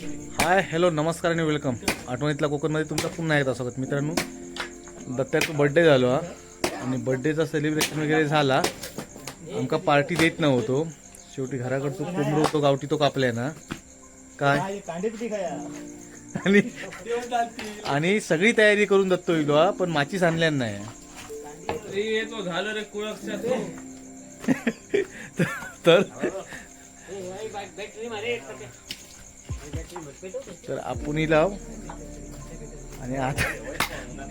Hi hello नमस्कार आणि welcome आठवणीतल्या कोकणमध्ये तुमचं पुन्हा एकदा स्वागत मित्रांनो. दत्त्याचा बड्डे झालो हा. आणि बड्डेचा सेलिब्रेशन वगैरे झाला. आमका पार्टी देत नव्हतो. शेवटी घराकडचं कोंबडं होतो गावठी तो कापलाय ना. काय? आणि आणि सगळी तयारी करून दत्तो हा पण माचीस आणल्या नाही. तो झालं रे कुळक्षा तर तर आपण लाव. आणि आता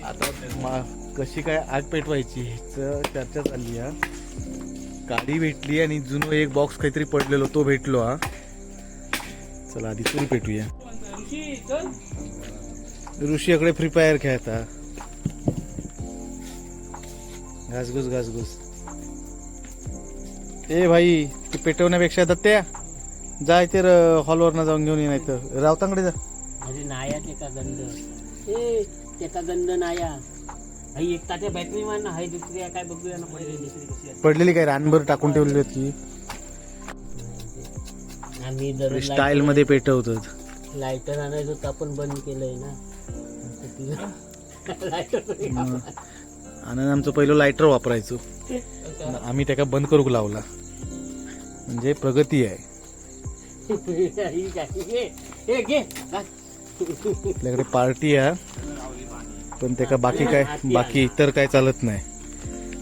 आता मा- कशी काय आग पेटवायची ह्याचं चर्चा चालली हा. गाडी भेटली आणि जुनो एक बॉक्स काहीतरी पडलेलो तो भेटलो हा. चला आधी तरी पेटूया. ऋषी चल ऋषीकडे फ्री फायर खेळता घासघूस घासघूस. ए भाई ते पेटवण्यापेक्षा दत्त्या. जा इथे हॉलवर ना जाऊन घेऊन ये नाही तर रावतांकडे जा. अरे नाया त्याचा गंध ए त्याचा गंध नाया. हाई एक तात्या बॅटरी मान ना. हाय दुसरी आहे काय बघूया ना पडली दुसरी कशी आहे. पडलेली काय रानभर टाकून ठेवलेली होती आम्ही दररोज स्टाईल मध्ये पेटवतात. लायटर आणायचो तर आपण बंद केलंय ना. लायटर आणि आमचं पहिलं लायटर वापरायचो. आम्ही त्याका बंद करूक लावला म्हणजे प्रगती आहे. आपल्याकडे पार्टी आहे. पण त्याका बाकी काय बाकी इतर काय चालत नाही.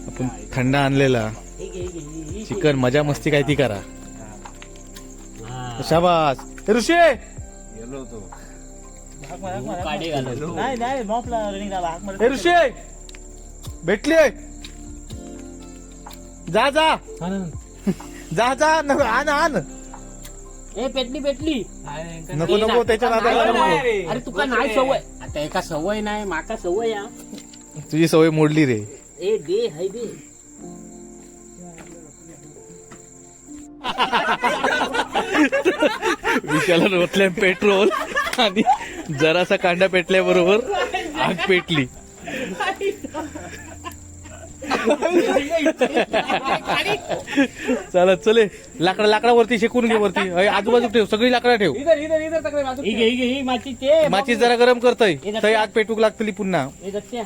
आपण थंड आणलेला. चिकन मजा मस्ती काय ती करा. हा. शाबास ऋषी! तू झाला ए, ऋषी! भेटली. जा जा. जा जा. आण आण. ए पेटली पेटली. नको नको त्याच्या नादाला. अरे तुका नाही सवय. आता एका सवय नाही माका सवय या तुझी सवय मोडली रे. ए दे हाय दे. विशाला रोतल्या पेट्रोल आणि जरासा कांदा पेटल्याबरोबर आग पेटली. चालत चले. लाकडा लाकडावरती शेकून घे वरती. अय, आजूबाजू ठेव सगळी लाकडा ठेव. इधर इधर इधर तक रे बाजू ही घे ही घे ही माची माचीस जरा गरम करतय. तरी आग पेटूक लागतली पुन्हा. ए दत्त्या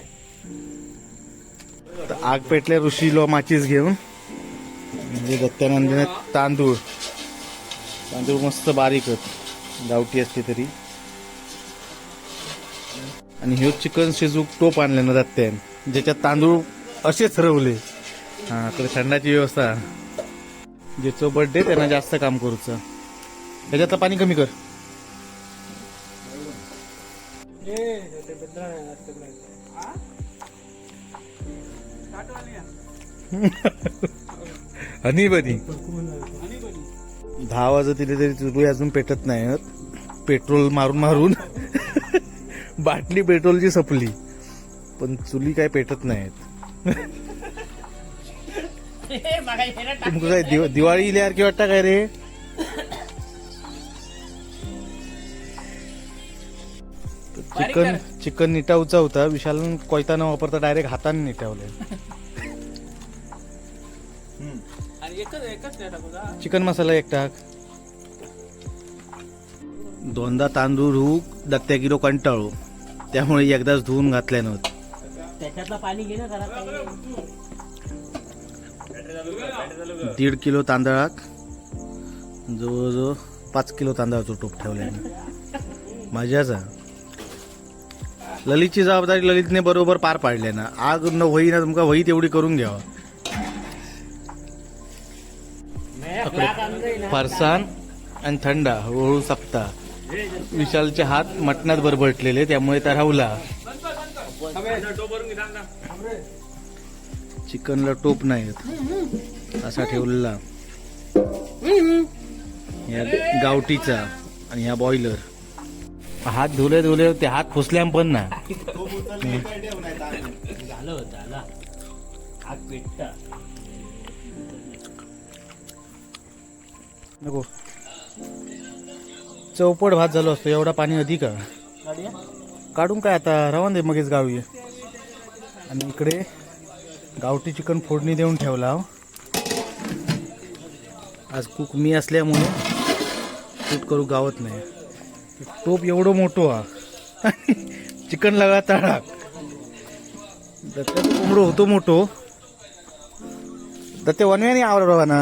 तर आग पेटल्या ऋषीलो माचीस घेऊन. म्हणजे दत्तानंदीने तांदूळ. तांदूळ मस्त बारीक आहेत. गावठी असते तरी. आणि ह्यो चिकन शिजूक टोप आणले ना दत्त्यान ज्याच्यात तांदूळ असेच रवले. हा तर थंडाची व्यवस्था. ज्याचं बर्थडे त्यांना जास्त काम करूचं. त्याच्यातलं पाणी कमी कर. आणि बनी. दहा वाजत तरी चुली अजून पेटत नाही पेट्रोल मारून मारून. बाटली पेट्रोलची सपली. पण चुली काय पेटत नाहीत. तुमचं काय दिव- दिवाळी की वाटतं काय रे? चिकन चिकन निटावचा होता विशाल कोयता न वापरता डायरेक्ट हाताने का? चिकन मसाला एक टाक. दोनदा तांदूळ हूक दत्त्या किलो कंटाळू. त्यामुळे एकदाच धुवून घातल्या नव्हतं त्याच्यातलं पाणी घे ना जरा. दीड किलो तांदळात जवळजवळ पाच किलो तांदळाचं टोप ठेवल्याने मजाचा ललितची जबाबदारी ललितने बरोबर पार पाडल्या ना. आग न होई ना तुमका होई तेवढी करून घ्यावा. फरसान आणि थंडा हळूहळू सपता. विशालचे हात मटणात बरबटलेले त्यामुळे त्या हवला चिकनला टोप नाही. असा ठेवलेला. या गावठीचा आणि ह्या बॉयलर हात धुले धुले ते हात फुसल्या पण ना. नको. चौपट भात झालो असतो एवढा पाणी अधिक आहे. काढून काय आता? रवान दे मगेच गावी. आणि इकडे गावठी चिकन फोडणी देऊन ठेवला हो. आज कुक मी असल्यामुळे शूट करू गावत नाही. टोप एवढं मोठं हा. चिकन लगा ताळा दत्त्याचं कोंबडं होतो मोठो. दत्ते वनव्याने आवडवा ना?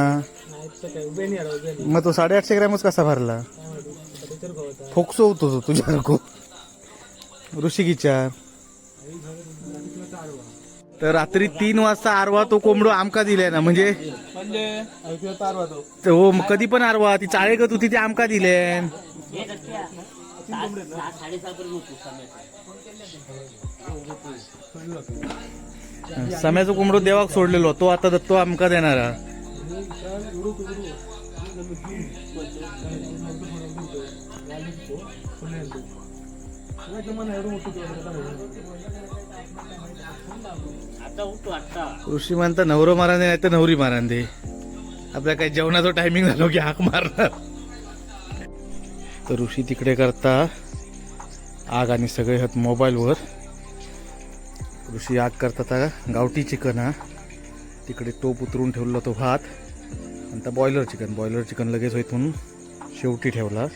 मग तो साडेआठशे ग्रॅमच कसा भरला? फोक्सो होतो तो तुझ्या ऋषिक विचार तर रात्री तीन वाजता आरवा तो कोंबडो आमका दिलाय ना म्हणजे? हो, कधी पण आरवा ती चाळेगत होती ती आमका दिले सम्याचा. कोंबडो देवाक सोडलेलो तो आता तो आमका देणारा. ऋषी म्हणता नवरो मारांदे नाही तर नवरी मारांदे. आपल्या काही जेवणाचा टायमिंग झालो की हाक मारणार. तर ऋषी तिकडे करता आग आणि सगळे हात मोबाईलवर. ऋषी आग करता आता गावठी चिकन हा. तिकडे टोप उतरून ठेवला तो भात. आणि बॉयलर चिकन बॉयलर चिकन लगेच होईत म्हणून शेवटी ठेवला.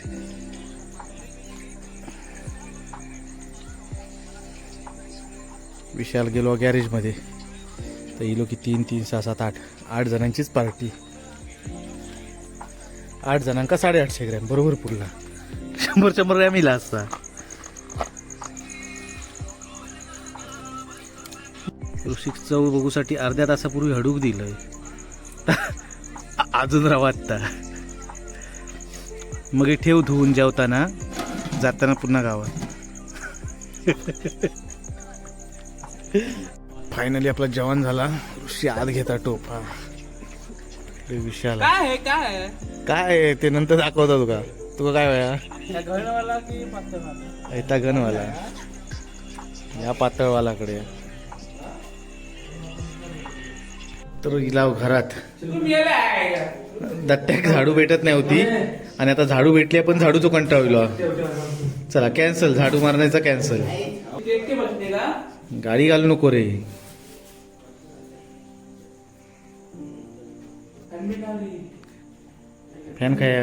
विशाल गेलो गॅरेजमध्ये. तर येलो की तीन तीन सहा सात आठ. आठ जणांचीच पार्टी. आठ जणांका साडेआठशे ग्रॅम बरोबर पुरला. शंभर शंभर ग्रॅम इला असता. ऋषिक चव बघूसाठी अर्ध्या तासापूर्वी हडूक दिलंय. अजून रवात्ता मग हे ठेव धुवून जेवताना जाताना पुन्हा गावात फायनली आपला जेवण झाला. ऋषी आत घेता टोप. हा विशाल. काय आहे काय आहे? काय आहे ते नंतर दाखवता तुका. तुका काय वया घरवाला की ऐता गणवाला. या पातळवालाकडे. तर गेला घरात. आहे दट्ट्याक झाडू भेटत नाही होती. आणि आता झाडू भेटली पण झाडूचो कंटाळलो. चला कॅन्सल झाडू मारण्याचा कॅन्सल ते गाडी घालू नको रे. फॅन काय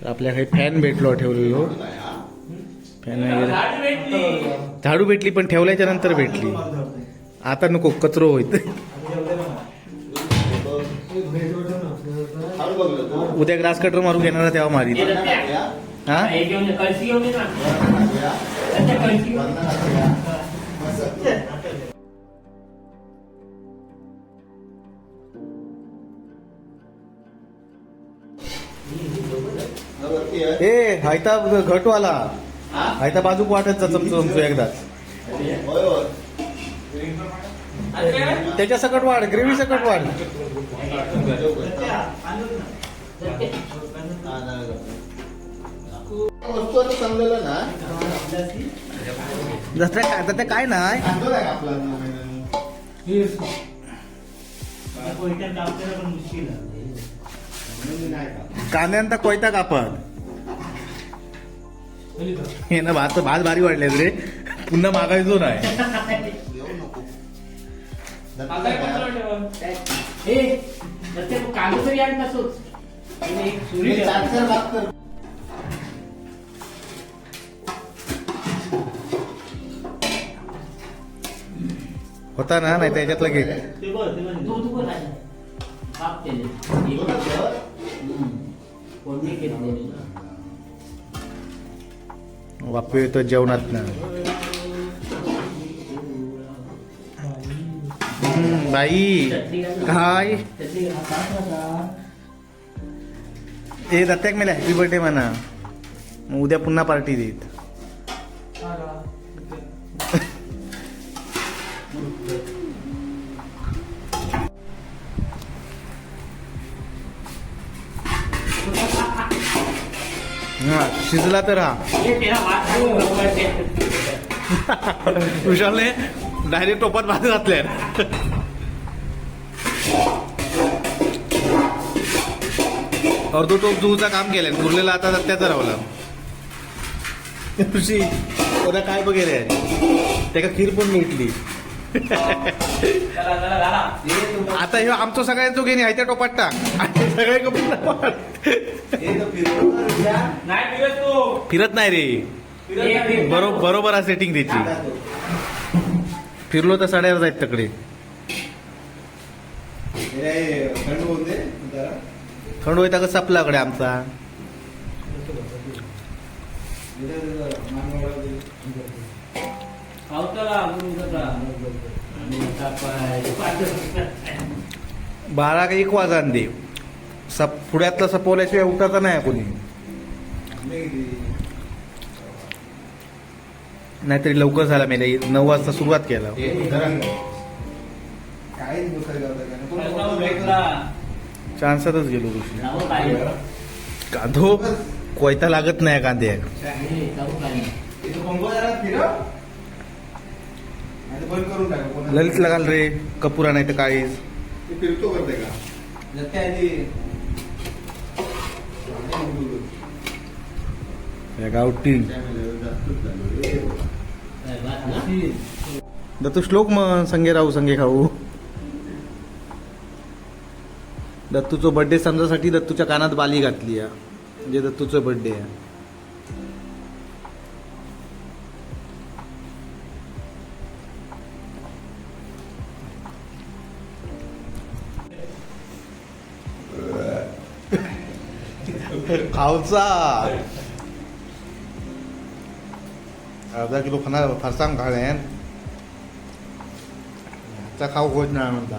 तर आपल्या काही फॅन भेटलो ठेवलेलो. फॅन वगैरे. झाडू भेटली पण ठेवल्याच्या नंतर भेटली. आता नको कचरो होईत उद्या ग्रास कटर मारू घेणार तेव्हा मारी हे? हा हे कळशी घेऊन ये ना. दत्त्या, कळशी घेऊन ये. ए हायता घटवाला. हायता बाजूक वाटत चमचो चमचो एकदाच त्याच्या सकट वाढ ग्रेव्ही सकट वाढ. वस्तू आता ना काय? तर ते काय नाही. कांद्यांता कोयता कापत. हे ना भात भात भारी वाढले रे. पुन्हा मागायचो नाही. होता ना नाही त्याच्यातलं घे. वापू बाप येतो जेवणात ना. हम्म, बाई. काय? चटणी ते दत्त्याक मेला हॅपी बर्थडे म्हणा उद्या पुन्हा पार्टी देत. शिजला तर हा. हे विशालने डायरेक्ट टोपात भात घातल्या. अर्धो टोप जुचा काम केलंय. उरलेला आता त्याचा रावला तुझी आता काय बघेल त्याका खीर पण मिळतली. आता हे आमचं सगळ्यांचो घेणे आहे त्या टोपात टाक. सगळे कपूर नाही फिरत तू. फिरत नाही रे. फिरत नाही. बरो बरोबर आहे सेटिंग त्याची. फिरलो तर साड्यावर जायत तकडे. थंड होते कसं आपल्याकडे आमचा. बारा का एक वाजा दे. सप पुढ्यातला सपवल्याशिवाय उठायचा नाही कोणी. नाहीतरी लवकर झाला मेले. नऊ वाजता सुरुवात केला. चान्सातच गेलो ऋषी? कांदो कोयता लागत नाही कांदे. ललित लगाल रे कपुरा नाही तर काळीज फिरतो करते का? गावठी. दत्तू श्लोक मग संगे राहू संगे खाऊ. दत्तूचं बर्थडे समजासाठी दत्तूच्या कानात बाली घातली आहे जे दत्तूचं बर्थडे आहे. खाऊचा. अर्धा किलो फणा फरसाण घालेन. चा खाऊ होत नाही म्हणता.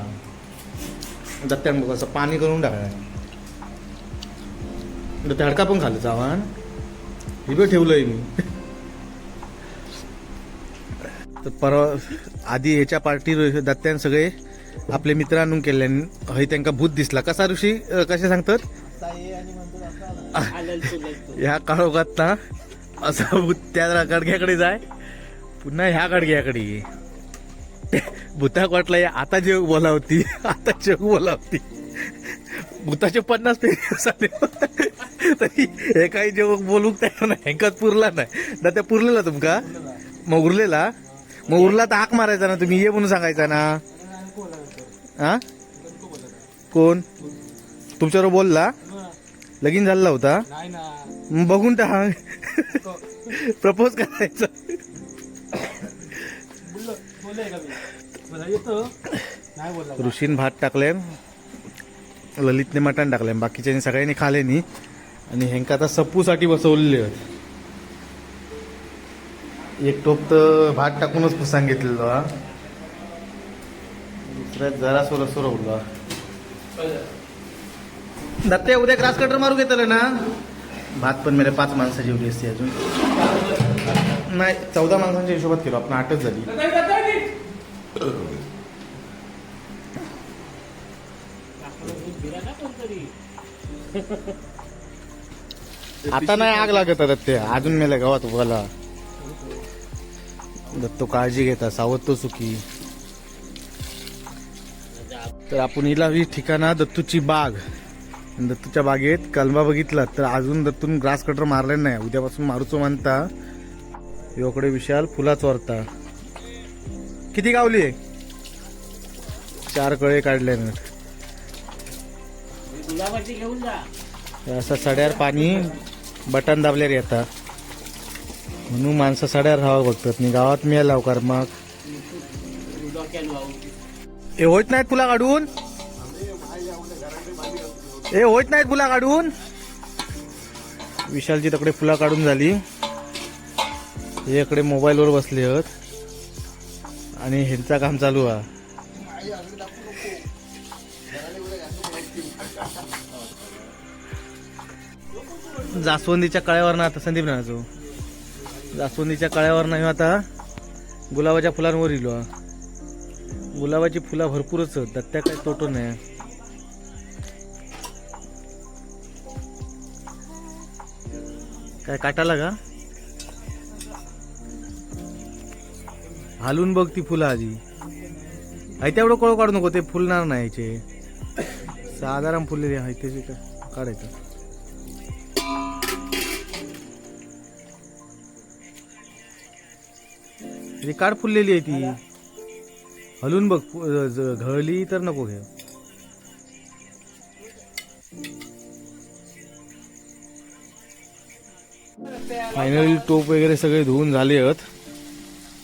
दत्त्यान बघ असं पाणी करून टाकलं दत्त हडका पण खाल्लं चावण हिबे ठेवलंय मी. तर परवा आधी ह्याच्या पार्टी दत्त्यान सगळे आपले मित्र आणून केले हय त्यांका भूत दिसला. कसा ऋषी कसे सांगतात. ह्या काळोखात ना असं त्या गडग्याकडे जाय. पुन्हा ह्या गडग्याकडे ये. भूताक वाटलं आता जेव बोलावती. आता जग बोलावती. भूताचे पन्नास पेरी झाले तरी हे काही जग बोलूक त्या नाही हेंकात पुरला नाही. ना त्या पुरलेला तुमका? मग उरलेला मग उरला तर हाक मारायचा ना तुम्ही. ये म्हणून सांगायचा ना. हा? कोण? तुमच्याबरोबर बोलला? लगीन झालेला होता? नाही ना. मग बघून टाक. प्रपोज करायचं. बोललो बोललोय का मी? मला येतो. नाही बोलला ऋषीन भात टाकले ललितने मटण टाकले बाकीच्यांनी सगळ्यांनी खाले नी. आणि हेंका आता सप्पूसाठी बसवलेले आहेत. एक टोप तर भात टाकूनच सांगितलेलो हा. दुसऱ्यात जरा सोर सोरवला दत्ते उद्या क्रास कटर मारू घेतलं ना? भात पण मेरे पाच माणसं जेवली असते अजून. नाही चौदा माणसांच्या हिशोबात केलो आपण आठच झाली. आता नाही आग लागत आता अजून मेल्या गावात उभाला दत्तो काळजी घेता सावधतो सुखी. तर आपण हिला ही ठिकाणा दत्तूची बाग. दत्तूच्या बागेत कलमा बघितला तर अजून दत्तून ग्रास कटर मारले नाही. उद्यापासून मारूचो म्हणता. योकडे विशाल फुला चोरता किती गावली? चार कळे काढले असं सड्यावर पाणी बटन दाबल्यावर येतात म्हणून माणसं सड्यावर राहावं बघतात. मी गावात मिळाल लवकर मग. हे होत नाहीत फुला काढून? हे होत नाहीत फुला काढून. विशालची तकडे फुला काढून झाली. हे इकडे मोबाईलवर बसले आहेत. आणि ह्यांचा काम चालू आहे. जास्वंदीच्या कळ्यावर ना आता संदीप नाचो जास्वंदीच्या कळ्यावर नाही आता. गुलाबाच्या फुलांवर इलो. गुलाबाची फुलं भरपूरच आहेत. त्यात काही तोटो नाही. काय काटाला का? हालून बघ ती फुलं आधी. आहे तेवढं कळ काढू नको ते फुलणार नाही याचे. साधारण फुललेले आहे ते काढायचं. म्हणजे काढ फुललेली आहे ती. हलून बघ घळली तर नको घे. फायनली टोप वगैरे सगळे धुवून झाले आहेत.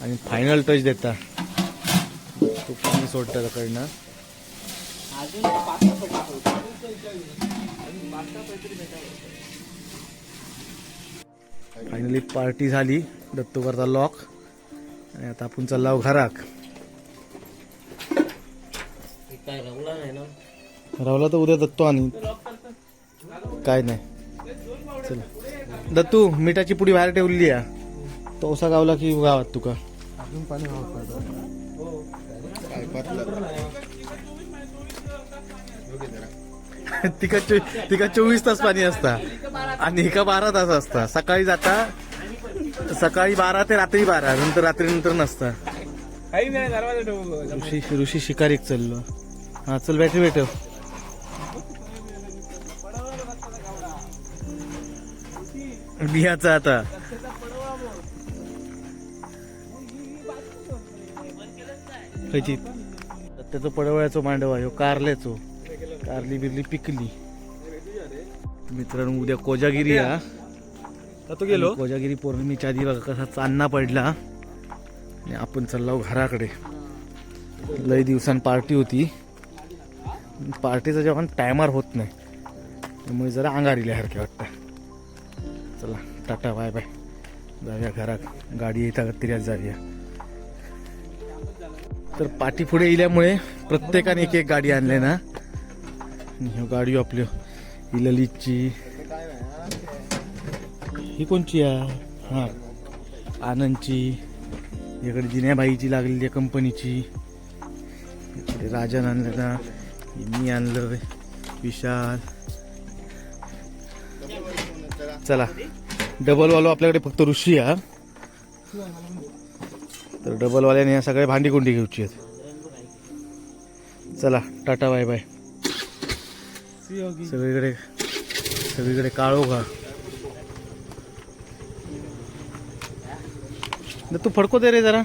आणि फायनल टच देता. तो पाणी सोडतात त्याकडनं फायनली पार्टी झाली दत्तूकरचा लॉक आणि आता आपण चाललो घराक रवला रावला तर उद्या दत्तो आणि काय नाही. चला. दत्तू मिठाची पुडी बाहेर ठेवली आहे. तोसा गावला की गावात तुका काय पातलं तिका चो तिका चोवीस तास पाणी असता. आणि एका बारा तास असता. सकाळी जाता सकाळी बारा ते रात्री बारा नंतर रात्री नंतर नसता. काही नाही दरवाजा ठेवू ऋषी ऋषी शिकारीक चाललो. हा चल बॅटरी भेटव. बियाचा आता. खचित. त्याचं पडवळ्याचं मांडवा ह्यो कारल्याचो. कारली बिरली पिकली. मित्रांनो उद्या कोजागिरी हा. तू गेलो? कोजागिरी पौर्णिमेच्या आधी बघा कसा चांदणा पडला. आणि आपण चाललो घराकडे. लई दिवसां पार्टी होती. पार्टीचा जेवण टायमार होत नाही. त्यामुळे जरा अंगारील्यासारखे वाटतं. चला टाटा बाय बाय. जाऊया घरात. गाडी येता तिऱ्यात जाऊया. तर पाठी पुढे येल्यामुळे प्रत्येकाने एक एक गाडी आणली ना. ह्यो गाडी आपली ही ललितची ही कोणची आहे? हां. आनंदची. इकडे जिन्याबाईची लागलेली आहे कंपनीची. इकडे राजन आणलं ना. मी आणलं. विशाल. चला. डबल वालो आपल्याकडे फक्त ऋषी हा. तर डबलवाल्याने या सगळ्या भांडी कोंडी घ्यायची आहेत. चला टाटा बाय बाय. सगळीकडे सगळीकडे काळो का तू फडको दे रे जरा.